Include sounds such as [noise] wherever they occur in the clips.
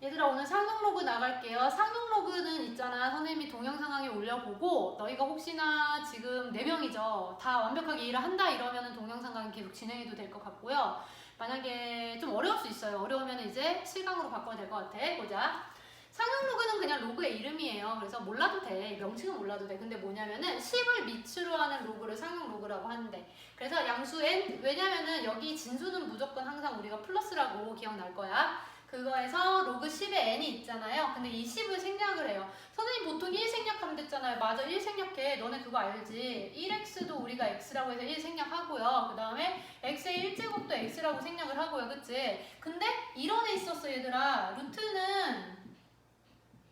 얘들아 오늘 상용 로그 나갈게요. 상용 로그는 있잖아. 선생님이 동영상 강의 올려보고 너희가 혹시나 지금 4명이죠. 다 완벽하게 일을 한다 이러면은 동영상 강의 계속 진행해도 될 것 같고요. 만약에 좀 어려울 수 있어요. 어려우면 이제 실강으로 바꿔야 될 것 같아. 보자. 상용 로그는 그냥 로그의 이름이에요. 그래서 몰라도 돼. 명칭은 몰라도 돼. 근데 뭐냐면은 10을 밑으로 하는 로그를 상용 로그라고 하는데 그래서 양수 n 왜냐면은 여기 진수는 무조건 항상 우리가 플러스라고 기억날 거야. 그거에서 로그 10에 n이 있잖아요. 근데 이 10을 생략을 해요. 선생님 보통 1 생략하면 됐잖아요. 맞아, 1 생략해. 너네 그거 알지? 1x도 우리가 x라고 해서 1 생략하고요. 그 다음에 x의 1제곱도 x라고 생략을 하고요. 그치? 근데 이런 애 있었어, 얘들아. 루트는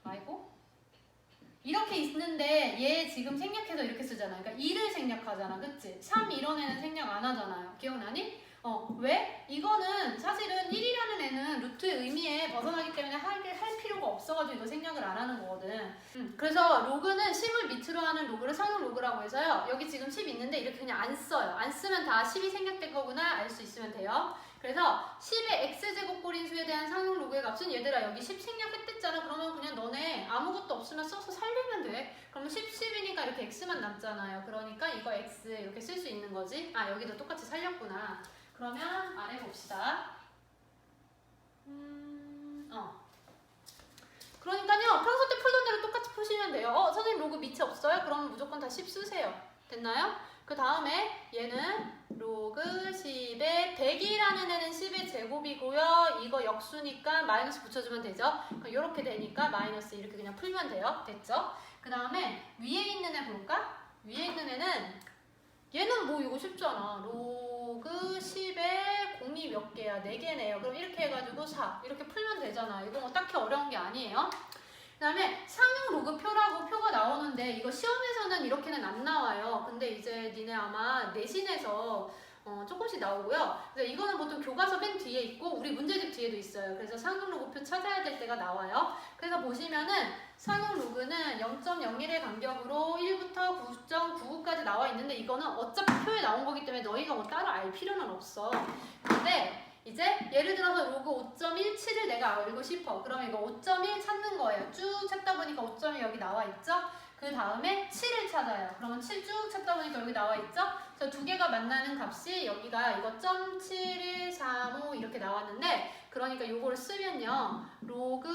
아이고 이렇게 있는데 얘 지금 생략해서 이렇게 쓰잖아. 그러니까 2를 생략하잖아. 그치? 3 이런 애는 생략 안 하잖아요. 기억나니? 어, 왜? 이거는 사실은 1이라는 애는 루트의 의미에 벗어나기 때문에 할, 할 필요가 없어가지고 이거 생략을 안 하는 거거든. 음, 그래서 로그는 10을 밑으로 하는 로그를 상용 로그라고 해서요. 여기 지금 10 있는데 이렇게 그냥 안 써요. 안 쓰면 다 10이 생략된 거구나 알 수 있으면 돼요. 그래서 10의 x제곱 꼬린 수에 대한 상용 로그의 값은 얘들아 여기 10 생략했댔잖아. 그러면 그냥 너네 아무것도 없으면 써서 살리면 돼. 그러면 10, 10이니까 이렇게 x만 남잖아요. 그러니까 이거 x 이렇게 쓸 수 있는 거지. 아 여기도 똑같이 살렸구나. 그러면 아래 봅시다. 음, 어. 그러니까요, 평소 때 풀던 대로 똑같이 푸시면 돼요. 어, 선생님 로그 밑에 없어요? 그러면 무조건 다 10 쓰세요. 됐나요? 그 다음에 얘는 로그 10의 100이라는 애는 10의 제곱이고요. 이거 역수니까 마이너스 붙여주면 되죠. 이렇게 되니까 마이너스 이렇게 그냥 풀면 돼요. 됐죠? 그 다음에 위에 있는 애 볼까? 위에 있는 애는 얘는 뭐 이거 쉽잖아. 로 그 10에 공이 몇 개야? 4개네요. 그럼 이렇게 해가지고 4 이렇게 풀면 되잖아. 이거 뭐 딱히 어려운 게 아니에요. 그 다음에 상용 로그표라고 표가 나오는데 이거 시험에서는 이렇게는 안 나와요. 근데 이제 니네 아마 내신에서 어, 조금씩 나오고요. 그래서 이거는 보통 교과서 맨 뒤에 있고 우리 문제집 뒤에도 있어요. 그래서 상용 로그표 찾아야 될 때가 나와요. 그래서 보시면은 상용 로그는 0.01의 간격으로 1부터 9.99까지 나와 있는데 이거는 어차피 표에 나온 거기 때문에 너희가 뭐 따로 알 필요는 없어. 근데 이제 예를 들어서 로그 5.17을 내가 알고 싶어. 그러면 이거 5.1 찾는 거예요. 쭉 찾다 보니까 5.1 여기 나와 있죠? 그 다음에 7을 찾아요. 그러면 7 쭉 찾다 보니까 여기 나와 있죠? 그래서 두 개가 만나는 값이 여기가 이거 .7135 이렇게 나왔는데 그러니까 요거를 쓰면요. 로그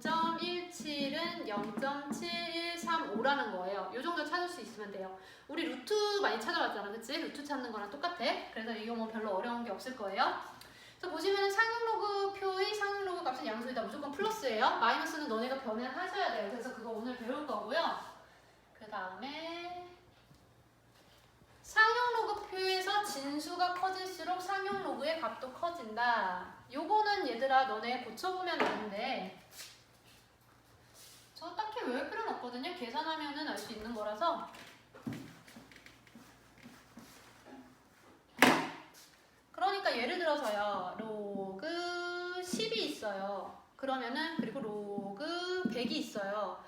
5.17은 0.7135라는 거예요. 요 정도 찾을 수 있으면 돼요. 우리 루트 많이 찾아봤잖아. 그치? 루트 찾는 거랑 똑같아. 그래서 이거 뭐 별로 어려운 게 없을 거예요. 보시면 상용 로그 표의 상용 로그 값은 양수이다. 무조건 플러스예요. 마이너스는 너네가 변환하셔야 돼요. 그래서 그거 오늘 배울 거고요. 그 다음에 상용 로그 표에서 진수가 커질수록 상용 로그의 값도 커진다. 요거는 얘들아 너네 고쳐보면 되는데 저 딱히 외울 필요는 없거든요. 계산하면은 알 수 있는 거라서 그러니까 예를 들어서요. 로그 10이 있어요. 그러면은 그리고 로그 100이 있어요.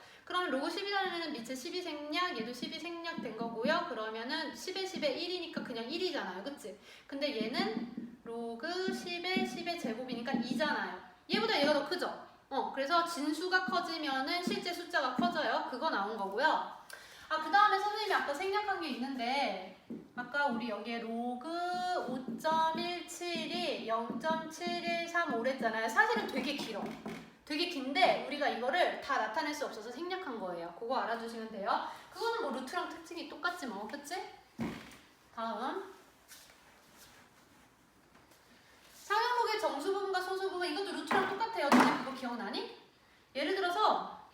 로그 10이라는 애는 밑에 10이 생략, 얘도 10이 생략 된 거고요. 그러면은 10에 10에 1이니까 그냥 1이잖아요. 그치? 근데 얘는 로그 10에 10의 제곱이니까 2잖아요. 얘보다 얘가 더 크죠? 어, 그래서 진수가 커지면은 실제 숫자가 커져요. 그거 나온 거고요. 아, 그 다음에 선생님이 아까 생략한 게 있는데, 아까 우리 여기에 로그 5.17이 0.7135랬잖아요. 사실은 되게 길어. 되게 긴데 우리가 이거를 다 나타낼 수 없어서 생략한 거예요. 그거 알아주시면 돼요. 그거는 뭐 루트랑 특징이 똑같지 뭐, 그치? 다음. 상용목의 정수 부분과 소수 부분 이것도 루트랑 똑같아요. 너네 그거 기억나니? 예를 들어서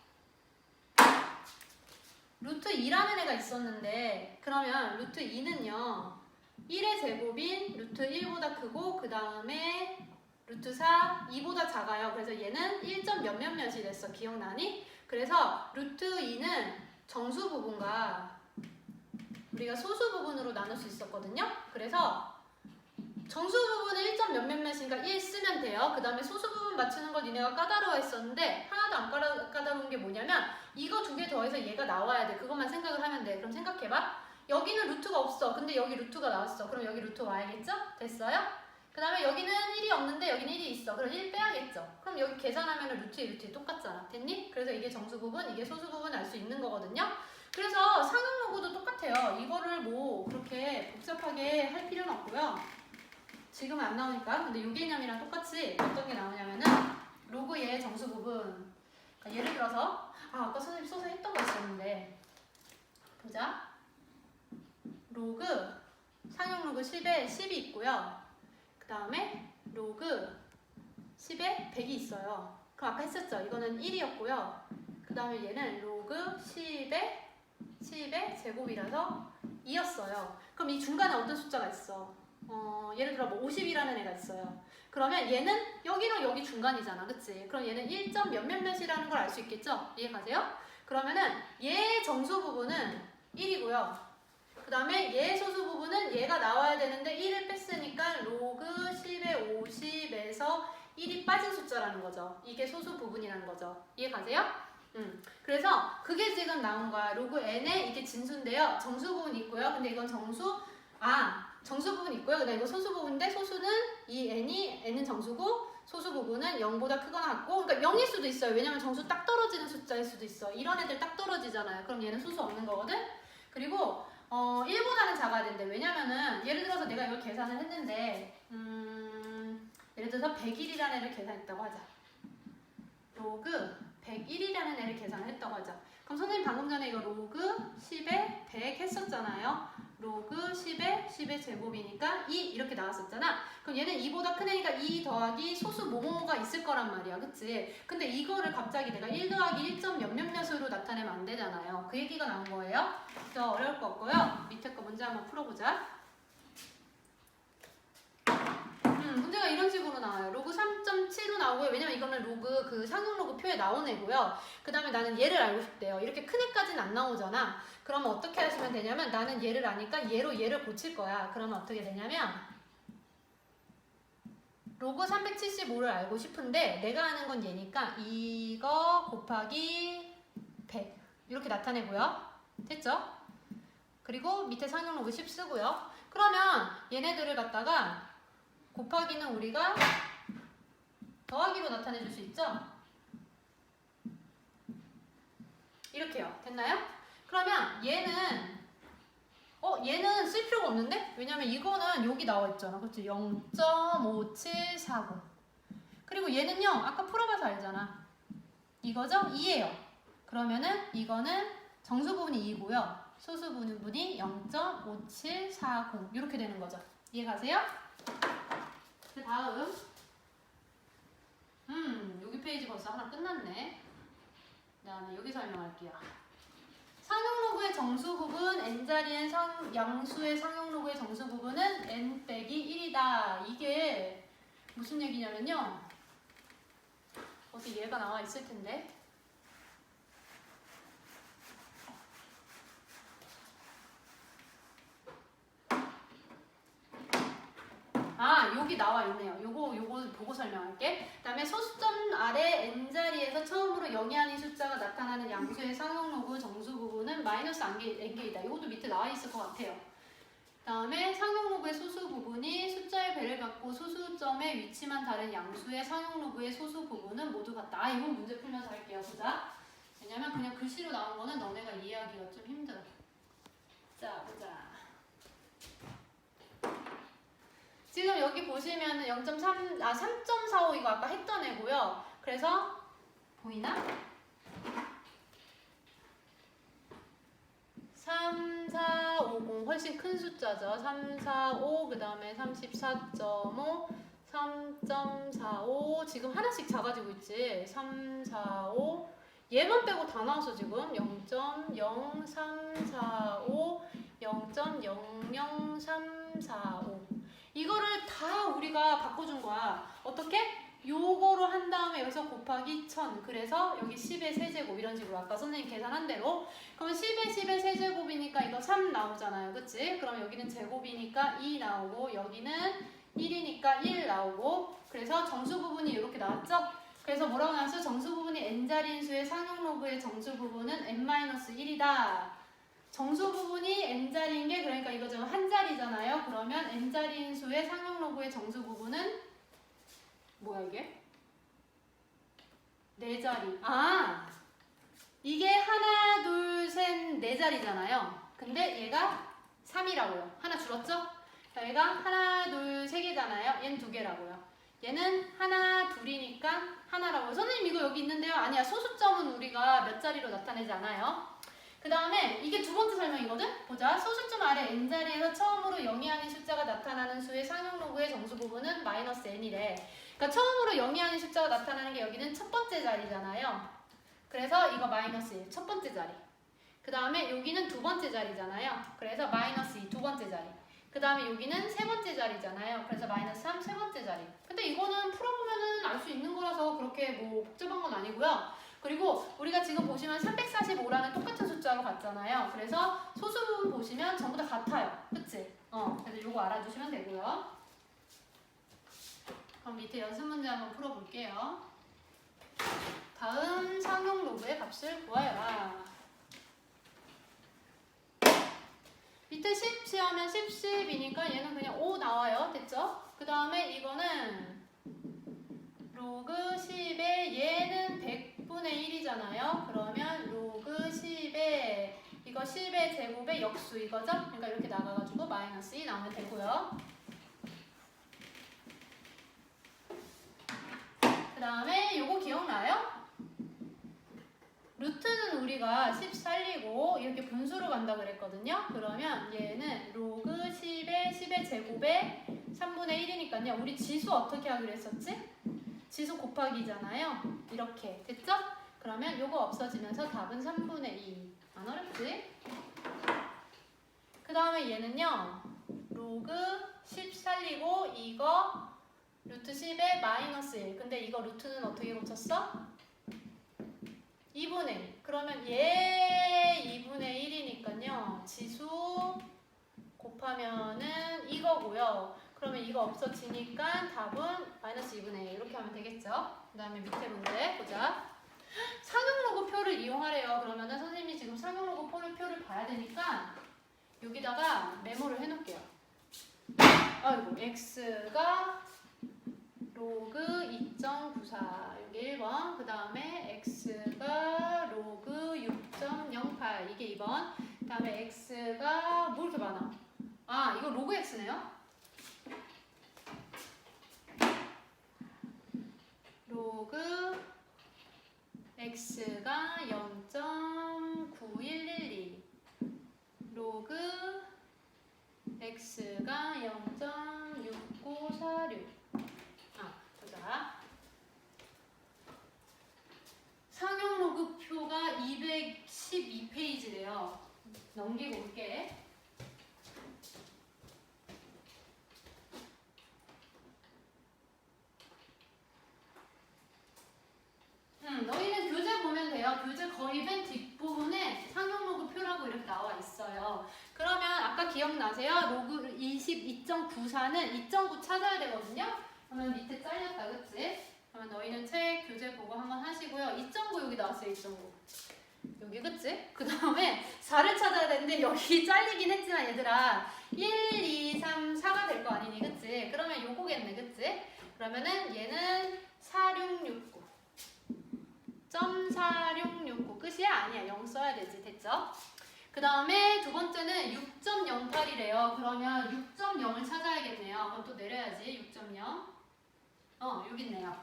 루트 2라는 애가 있었는데 그러면 루트 2는요 1의 제곱인 루트 1보다 크고 그 다음에 루트 4 2보다 작아요 그래서 얘는 1점 몇몇 몇이 됐어 기억나니? 그래서 루트 2는 정수 부분과 우리가 소수 부분으로 나눌 수 있었거든요 그래서 정수 부분은 1점 몇몇 몇이니까 1 쓰면 돼요. 그 다음에 소수 부분 맞추는 걸 니네가 까다로워 했었는데 하나도 안 까다, 까다로운 게 뭐냐면 이거 두 개 더해서 얘가 나와야 돼. 그것만 생각을 하면 돼. 그럼 생각해봐. 여기는 루트가 없어. 근데 여기 루트가 나왔어. 그럼 여기 루트 와야겠죠? 됐어요? 그 다음에 여기는 1이 없는데 여기는 1이 있어. 그럼 1 빼야겠죠. 그럼 여기 계산하면 루트 1, 루트 2 똑같잖아. 됐니? 그래서 이게 정수 부분, 이게 소수 부분 알 수 있는 거거든요. 그래서 상용 로그도 똑같아요. 이거를 뭐 그렇게 복잡하게 할 필요는 없고요. 지금은 안 나오니까. 근데 요 개념이랑 똑같이 어떤 게 나오냐면은 로그의 정수 부분. 그러니까 예를 들어서 아 아까 선생님 써서 했던 거 있었는데 보자. 로그 상용 로그 10에 10이 있고요. 그 다음에 로그 10에 100이 있어요. 그럼 아까 했었죠. 이거는 1이었고요. 그 다음에 얘는 로그 10에 10의 제곱이라서 2였어요. 그럼 이 중간에 어떤 숫자가 있어? 어, 예를 들어 뭐 50이라는 애가 있어요. 그러면 얘는 여기랑 여기 중간이잖아. 그치? 그럼 얘는 1점 몇몇몇이라는 걸 알 수 있겠죠? 이해가세요? 그러면은 얘 정수 부분은 1이고요. 그 다음에 얘 소수 부분은 얘가 나와야 되는데 1을 뺐으니까 로그 10의 50에서 1이 빠진 숫자라는 거죠. 이게 소수 부분이라는 거죠. 이해 가세요? 음. 그래서 그게 지금 나온 거야. 로그 n에 이게 진수인데요. 정수 부분 있고요. 근데 이건 정수 아 정수 부분 있고요. 근데 이거 소수 부분인데 소수는 이 n이 n은 정수고 소수 부분은 0보다 크거나 같고 그러니까 0일 수도 있어요. 왜냐면 정수 딱 떨어지는 숫자일 수도 있어. 이런 애들 딱 떨어지잖아요. 그럼 얘는 소수 없는 거거든. 그리고 어 1보다는 작아야 된대. 왜냐면은 예를 들어서 내가 이걸 계산을 했는데 음 예를 들어서 101이라는 애를 계산했다고 하자. 로그 101이라는 애를 계산을 했다고 하자. 그럼 선생님 방금 전에 이거 로그 10에 100 했었잖아요. 로그 10에 10의 제곱이니까 2 이렇게 나왔었잖아. 그럼 얘는 2보다 큰 애니까 2 더하기 소수 뭐뭐가 있을 거란 말이야. 그치? 근데 이거를 갑자기 내가 1 더하기 1점 몇몇몇으로 나타내면 안 되잖아요. 그 얘기가 나온 거예요. 저 어려울 거 없고요. 밑에 거 문제 한번 풀어보자. 음, 문제가 이런 식으로 나와요. 로그 3.7로 나오고요. 왜냐면 이거는 로그 그 상용 로그 표에 나온 애고요. 그 다음에 나는 얘를 알고 싶대요. 이렇게 큰 애까지는 안 나오잖아. 그러면 어떻게 하시면 되냐면 나는 얘를 아니까 얘로 얘를 고칠 거야. 그러면 어떻게 되냐면 로그 375를 알고 싶은데 내가 아는 건 얘니까 이거 곱하기 100 이렇게 나타내고요. 됐죠? 그리고 밑에 상용 로그 10 쓰고요. 그러면 얘네들을 갖다가 곱하기는 우리가 더하기로 나타내 줄 수 있죠? 이렇게요. 됐나요? 그러면 얘는 어 얘는 쓸 필요가 없는데? 왜냐면 이거는 여기 나와 있잖아. 그렇지? 0.5740 그리고 얘는요. 아까 풀어봐서 알잖아. 이거죠? 2예요. 그러면은 이거는 정수 부분이 2고요. 소수 부분이 0.5740 이렇게 되는 거죠. 이해 가세요? 그 다음 음 여기 페이지 벌써 하나 끝났네. 그 다음에 여기 설명할게요. 상용 로그의 정수 부분 n자리엔 상, 양수의 상용 로그의 정수 부분은 n 빼기 1이다. 이게 무슨 얘기냐면요. 어디 얘가 나와 있을 텐데 아 여기 나와 있네요. 요거 요거 보고 설명할게. 그다음에 소수점 아래 n 자리에서 처음으로 0이 아닌 숫자가 나타나는 양수의 상용 로그 정수 부분은 마이너스 n 개이다. 이것도 밑에 나와 있을 것 같아요. 그다음에 상용 로그의 소수 부분이 숫자의 배를 갖고 소수점의 위치만 다른 양수의 상용 로그의 소수 부분은 모두 같다. 아 이건 문제 풀면서 할게요. 보자. 왜냐면 그냥 글씨로 나온 거는 너네가 이해하기가 좀 힘들어. 자 보자. 지금 여기 보시면은 0.3, 아, 3.45 이거 아까 했던 애고요. 그래서 보이나? 3, 4, 5, 0 훨씬 큰 숫자죠. 3, 4, 5, 그 다음에 34.5, 3.45 지금 하나씩 작아지고 있지. 3, 4, 5 얘만 빼고 다 나왔어 지금 0.03345, 0.00345 이거를 다 우리가 바꿔준 거야. 어떻게? 요거로 한 다음에 여기서 곱하기 1000. 그래서 여기 10의 세제곱 이런 식으로 아까 선생님 계산한 대로. 그러면 10의 10의 세제곱이니까 이거 3 나오잖아요. 그치? 그럼 여기는 제곱이니까 2 나오고 여기는 1이니까 1 나오고 그래서 정수 부분이 이렇게 나왔죠? 그래서 뭐라고 나왔어? 정수 부분이 n자리인 수의 상용 로그의 정수 부분은 n-1이다. 정수 부분이 n자리인 게 그러니까 이거 지금 한 자리잖아요. 그러면 n자리인 수의 상용 로그의 정수 부분은 뭐야 이게? 네 자리. 아 이게 하나 둘 셋 네 자리잖아요. 근데 얘가 3이라고요. 하나 줄었죠? 자, 얘가 하나 둘 세 개잖아요. 얘는 두 개라고요. 얘는 하나 둘이니까 하나라고요. 선생님 이거 여기 있는데요. 아니야 소수점은 우리가 몇 자리로 나타내지 않아요. 그 다음에 이게 두 번째 설명이거든? 보자. 소수점 아래 n자리에서 처음으로 영이 아닌 숫자가 나타나는 수의 상용 로그의 정수 부분은 마이너스 n이래. 그러니까 처음으로 영이 아닌 숫자가 나타나는 게 여기는 첫 번째 자리잖아요. 그래서 이거 마이너스 1, 첫 번째 자리. 그 다음에 여기는 두 번째 자리잖아요. 그래서 마이너스 2, 두 번째 자리. 그 다음에 여기는 세 번째 자리잖아요. 그래서 마이너스 3, 세 번째 자리. 근데 이거는 풀어보면은 알 수 있는 거라서 그렇게 뭐 복잡한 건 아니고요. 그리고 우리가 지금 보시면 345라는 똑같은 숫자로 갔잖아요. 그래서 소수 부분 보시면 전부 다 같아요. 그치? 어, 그래서 이거 알아두시면 되고요. 그럼 밑에 연습 문제 한번 풀어볼게요. 다음 상용 로그의 값을 구하여라. 밑에 10 치하면 10, 10이니까 얘는 그냥 5 나와요. 됐죠? 그 다음에 이거는 로그 10에 얘는 100 분의 1이잖아요. 그러면 로그 10에 이거 10의 제곱의 역수 이거죠? 그러니까 이렇게 나가가지고 마이너스 2 나오면 되고요. 그 다음에 요거 기억나요? 루트는 우리가 10 살리고 이렇게 분수로 간다 그랬거든요. 그러면 얘는 로그 10의 10의 제곱에 3분의 1이니까요. 우리 지수 어떻게 하기로 했었지? 지수 곱하기잖아요. 이렇게 됐죠? 그러면 요거 없어지면서 답은 3분의 2. 안 어렵지? 그 다음에 얘는요. 로그 10 살리고 이거 루트 10에 마이너스 1. 근데 이거 루트는 어떻게 고쳤어? 2분의 1. 그러면 얘 2분의 1이니까요. 지수 곱하면은 이거고요. 그러면 이거 없어지니까 답은 마이너스 2분의 1 이렇게 하면 되겠죠. 그 다음에 밑에 문제 보자. 상용 로그 표를 이용하래요. 그러면은 선생님이 지금 상용 로그 표를, 봐야 되니까 여기다가 메모를 해놓을게요. 아이고 x가 로그 2.94 여기 1번 그 다음에 x가 로그 6.08 이게 2번 그 다음에 x가 뭐 이렇게 많아 아 이거 로그 x네요 로그 x가 0.9112 로그 x가 0.6946 아, 보자. 상용 로그 표가 212페이지래요. 넘기고 올게. 음, 너희는 교재 보면 돼요. 교재 거의 맨 뒷부분에 상용 로그 표라고 이렇게 나와 있어요. 그러면 아까 기억나세요? 로그 22.94는 2.9 찾아야 되거든요. 그러면 밑에 잘렸다, 그치? 그러면 너희는 책 교재 보고 한번 하시고요. 2.9 여기 나왔어요, 2.9. 여기 그치? 그 다음에 4를 찾아야 되는데 여기 [laughs] 잘리긴 했지만 얘들아 1, 2, 3, 4가 될 거 아니니 그치? 그러면 요거겠네 그치? 그러면은 얘는 4669 .4669 끝이 야? 아니야 0 써야 되지 됐죠? 그 다음에 두 번째는 6.08이래요. 그러면 6.0을 찾아야겠네요. 그럼 또 내려야지. 6.0. 어, 여기 있네요.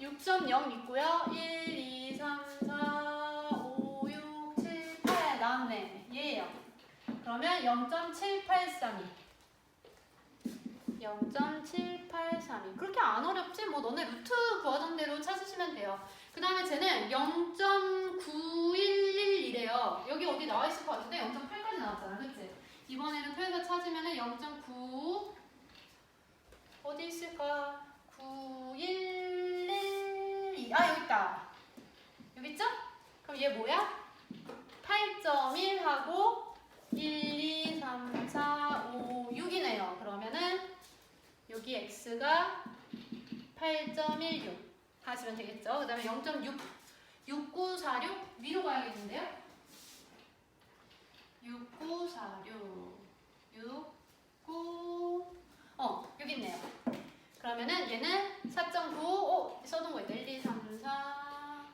6.0 있고요. 1, 2, 3, 4, 5, 6, 7, 8 나왔네. 얘예요. 그러면 0.7832. 0.7832. 그렇게 안 어렵지? 뭐 너네 루트 구하던 대로 찾으시면 돼요. 그 다음에 쟤는 0.911이래요. 여기 어디 나와 있을 것 같은데 0.8까지 나왔잖아. 그치? 이번에는 표에서 찾으면 은 0.9 어디 있을까? 911아 여기 있다. 여기 있죠? 그럼 얘 뭐야? 8.1하고 1, 2, 3, 4, 5, 6이네요. 그러면은 여기 x가 8.16 하시면 되겠죠. 그 다음에 0.6 6946 위로 가야겠는데요. 6946 69 어, 여기 있네요. 그러면은 얘는 4.9 어, 써둔 거 있다. 1, 2, 3, 4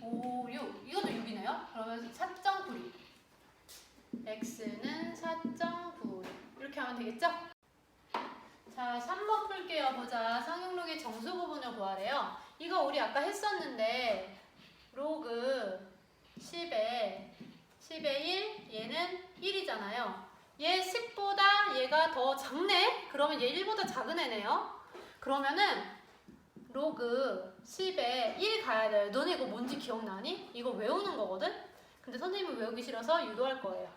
5, 6 이것도 6이네요. 그러면 4.96 x는 4.96 이렇게 하면 되겠죠? 자, 3번 풀게요. 보자. 상용록의 정수 부분을 구하래요. 이거 우리 아까 했었는데 로그 10에 10에 1 얘는 1이잖아요. 얘 10보다 얘가 더 작네? 그러면 얘 1보다 작은 애네요. 그러면은 로그 10에 1 가야 돼요. 너네 이거 뭔지 기억나니? 이거 외우는 거거든? 근데 선생님은 외우기 싫어서 유도할 거예요.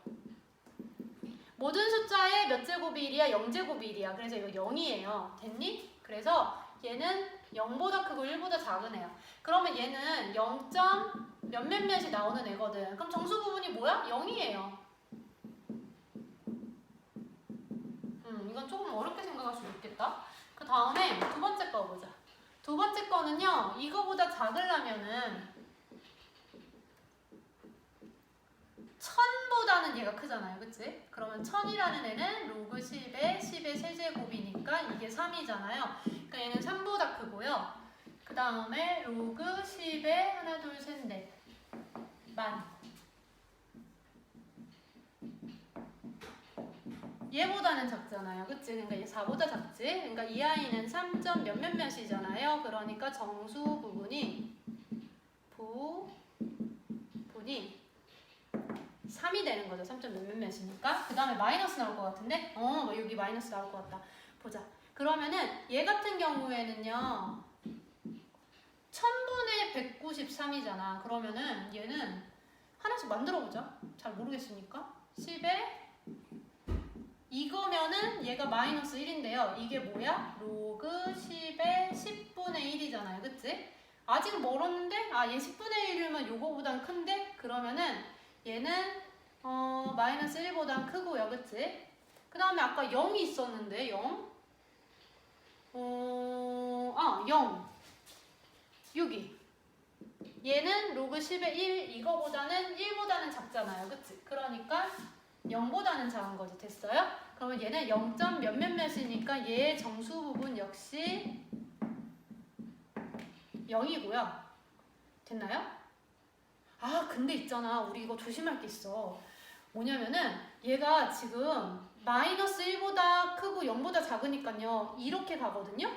모든 숫자의 몇 제곱이 1이야? 0제곱이 1이야. 그래서 이거 0이에요. 됐니? 그래서 얘는 0보다 크고 1보다 작은 애야. 그러면 얘는 0. 몇몇 몇이 나오는 애거든. 그럼 정수 부분이 뭐야? 0이에요. 음, 이건 조금 어렵게 생각할 수도 있겠다. 그 다음에 두 번째 거 보자. 두 번째 거는요, 이거보다 작으려면은 천 보다는 얘가 크잖아요, 그치? 그러면 천이라는 애는 로그 10의 10의 세제곱이니까 이게 3이잖아요. 그러니까 얘는 3보다 크고요. 그 다음에 로그 10의 하나, 둘, 셋, 넷. 만. 얘보다는 작잖아요. 그치? 그러니까 얘 4보다 작지? 그러니까 이 아이는 3. 몇 몇 몇이잖아요. 그러니까 정수 부분이 부 분이 3이 되는 거죠. 3. 몇몇 몇이니까. 그 다음에 마이너스 나올 것 같은데? 어, 뭐 여기 마이너스 나올 것 같다. 보자. 그러면은 얘 같은 경우에는요. 1000분의 193이잖아. 그러면은 얘는 하나씩 만들어 보자. 잘 모르겠으니까. 10에 이거면은 얘가 마이너스 1인데요. 이게 뭐야? 로그 10의 10분의 1이잖아요. 그치? 아직 멀었는데? 아, 얘 10분의 1이면 요거보단 큰데? 그러면은 얘는 어, 마이너스 1보단 크고요. 그치? 그 다음에 아까 0이 있었는데 0? 어, 아, 0. 여기. 얘는 로그 10의 1 이거보다는 1보다는 작잖아요. 그치? 그러니까 0보다는 작은 거지. 됐어요? 그러면 얘는 0. 몇몇 몇이니까 얘의 정수 부분 역시 0이고요. 됐나요? 아, 근데 있잖아. 우리 이거 조심할 게 있어. 뭐냐면은 얘가 지금 마이너스 1보다 크고 0보다 작으니까요. 이렇게 가거든요.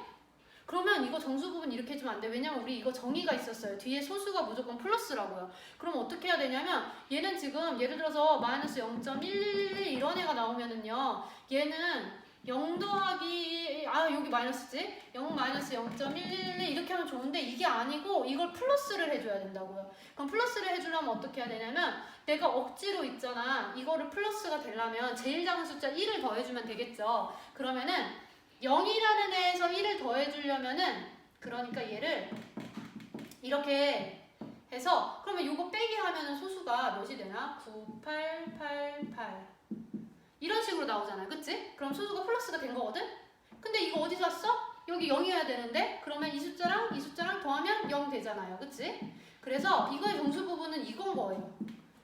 그러면 이거 정수 부분 이렇게 해주면 안 돼. 왜냐면 우리 이거 정의가 있었어요. 뒤에 소수가 무조건 플러스라고요. 그럼 어떻게 해야 되냐면 얘는 지금 예를 들어서 마이너스 0.111 이런 애가 나오면은요. 얘는 0 더하기 아 여기 마이너스지? 0 마이너스 0.111 이렇게 하면 좋은데 이게 아니고 이걸 플러스를 해줘야 된다고요. 그럼 플러스를 해주려면 어떻게 해야 되냐면 내가 억지로 있잖아. 이거를 플러스가 되려면 제일 작은 숫자 1을 더해주면 되겠죠. 그러면은 0이라는 애에서 1을 더해주려면은 그러니까 얘를 이렇게 해서 그러면 요거 빼기 하면은 소수가 몇이 되나? 9888 이런 식으로 나오잖아요. 그치? 그럼 소수가 플러스가 된 거거든? 근데 이거 어디서 왔어? 여기 0이어야 되는데 그러면 이 숫자랑 이 숫자랑 더하면 0 되잖아요. 그치? 그래서 이거의 정수 부분은 이건 거예요.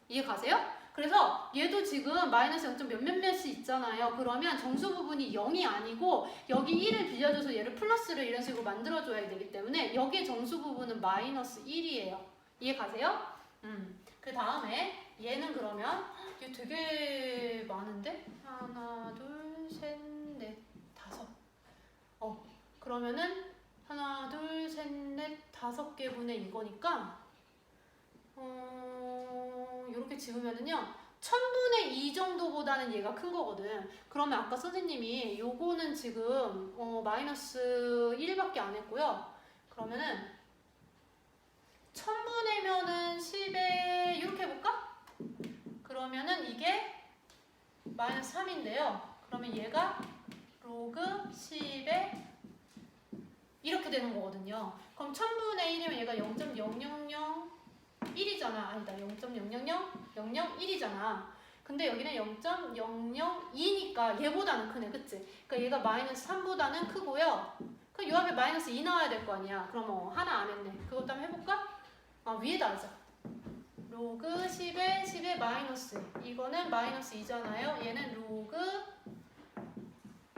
이해 가세요? 그래서 얘도 지금 마이너스 0. 몇 몇 몇이 있잖아요. 그러면 정수 부분이 0이 아니고 여기 1을 빌려줘서 얘를 플러스를 이런 식으로 만들어줘야 되기 때문에 여기의 정수 부분은 마이너스 1이에요. 이해 가세요? 음. 그 다음에 얘는 그러면 얘 되게 많은데? 하나, 둘, 셋, 넷, 다섯. 어, 그러면은 하나, 둘, 셋, 넷, 다섯 개분의 이거니까 어, 이렇게 지우면은요. 천분의 2 정도보다는 얘가 큰 거거든. 그러면 아까 선생님이 요거는 지금 어, 마이너스 1밖에 안 했고요. 그러면은 천분의면은 10에 이렇게 해볼까? 그러면은 이게 마이너스 3인데요. 그러면 얘가 로그 10에 이렇게 되는 거거든요. 그럼 천분의 1이면 얘가 0.000 1이잖아. 아니다. 0.0000001이잖아. 근데 여기는 0.002니까 얘보다는 크네. 그치? 그러니까 얘가 마이너스 3보다는 크고요. 그럼 요 앞에 마이너스 2 나와야 될 거 아니야. 그럼 어, 하나 안 했네. 그것도 한번 해볼까? 아, 위에다 하자. 로그 10에 10에 마이너스 이거는 마이너스 2잖아요. 얘는 로그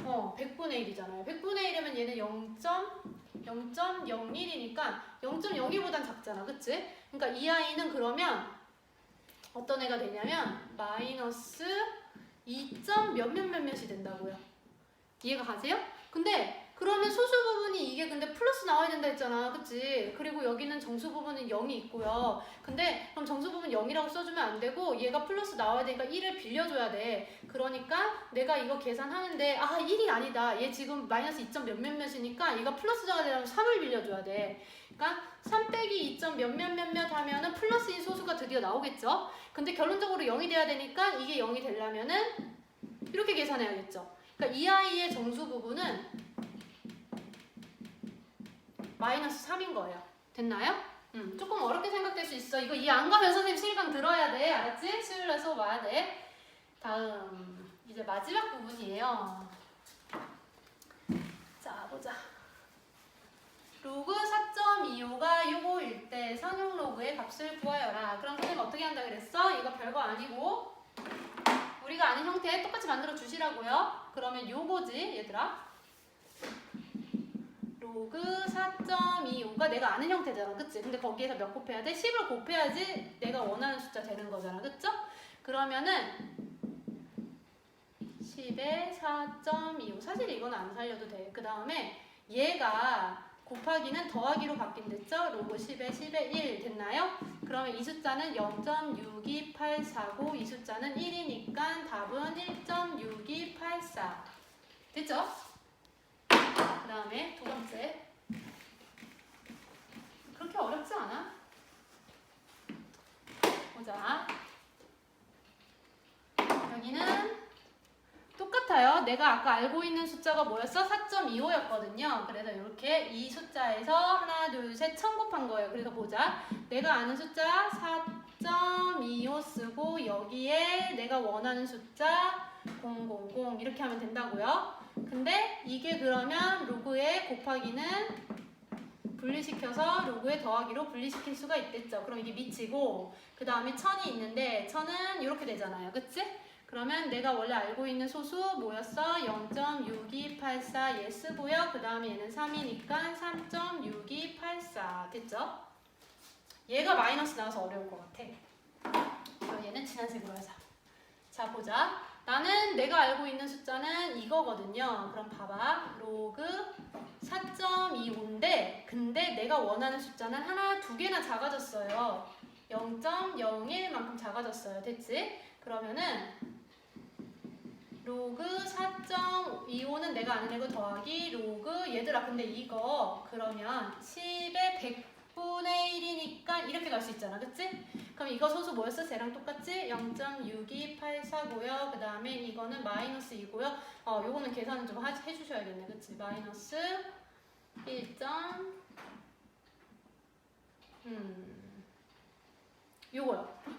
어 100분의 1이잖아요. 100분의 1이면 얘는 0.0.01이니까 0.02보단 작잖아. 그치? 그러니까 이 아이는 그러면 어떤 애가 되냐면 마이너스 2점 몇몇 몇몇이 된다고요. 이해가 가세요? 근데 그러면 소수 부분이 이게 근데 플러스 나와야 된다 했잖아. 그치? 그리고 여기는 정수 부분은 0이 있고요. 근데 그럼 정수 부분 0이라고 써주면 안 되고 얘가 플러스 나와야 되니까 1을 빌려줘야 돼. 그러니까 내가 이거 계산하는데 아 1이 아니다. 얘 지금 마이너스 2점 몇몇 몇이니까 얘가 플러스가 되려면 3을 빌려줘야 돼. 그러니까 3 빼기 2점 몇몇 몇몇 하면은 플러스인 소수가 드디어 나오겠죠. 근데 결론적으로 0이 돼야 되니까 이게 0이 되려면은 이렇게 계산해야겠죠. 그러니까 이 아이의 정수 부분은 마이너스 3인 거예요. 됐나요? 음, 조금 어렵게 생각될 수 있어. 이거 이해 안 가면 선생님 실강 들어야 돼. 알았지? 수요일날 수업 와야 돼. 다음 이제 마지막 부분이에요. 자 보자. 로그 4.25가 요거일 때 상용 로그의 값을 구하여라. 그럼 선생님 어떻게 한다 그랬어? 이거 별거 아니고 우리가 아는 형태 똑같이 만들어 주시라고요. 그러면 요거지 얘들아. 로그 4.25가 내가 아는 형태잖아. 그치? 근데 거기에서 몇 곱해야 돼? 10을 곱해야지 내가 원하는 숫자 되는 거잖아. 그쵸? 그러면은 10에 4.25 사실 이건 안 살려도 돼. 그 다음에 얘가 곱하기는 더하기로 바뀐댔죠? 로그 10에 10에 1 됐나요? 그러면 이 숫자는 0.62849이 숫자는 1이니까 답은 1.6284 됐죠? 그 다음에 두 번째 그렇게 어렵지 않아? 보자 여기는 똑같아요. 내가 아까 알고 있는 숫자가 뭐였어? 4.25였거든요. 그래서 이렇게 이 숫자에서 하나, 둘, 셋, 천 곱한 거예요. 그래서 보자. 내가 아는 숫자 4.25 쓰고 여기에 내가 원하는 숫자 000 이렇게 하면 된다고요. 근데 이게 그러면 로그에 곱하기는 분리시켜서 로그에 더하기로 분리시킬 수가 있겠죠. 그럼 이게 미치고 그 다음에 천이 있는데 천은 이렇게 되잖아요. 그치? 그러면 내가 원래 알고 있는 소수 뭐였어? 0.6284얘 쓰고요. 그 다음에 얘는 3이니까 3.6284 됐죠? 얘가 마이너스 나와서 어려울 것 같아. 그럼 얘는 진한색으로 하자. 자 보자. 나는 내가 알고 있는 숫자는 이거거든요. 그럼 봐봐. 로그 4.25인데 근데 내가 원하는 숫자는 하나, 두 개나 작아졌어요. 0.01만큼 작아졌어요. 됐지? 그러면은 로그 4.25는 내가 아는 애고 더하기 로그 얘들아 근데 이거 그러면 10의 100 분의 1이니까 이렇게 갈 수 있잖아 그치? 그럼 이거 소수 뭐였어? 쟤랑 똑같지? 0.6284고요 그 다음에 이거는 마이너스이고요 어 요거는 계산을 좀 하, 해주셔야겠네 그치? 마이너스 1점 음 요거요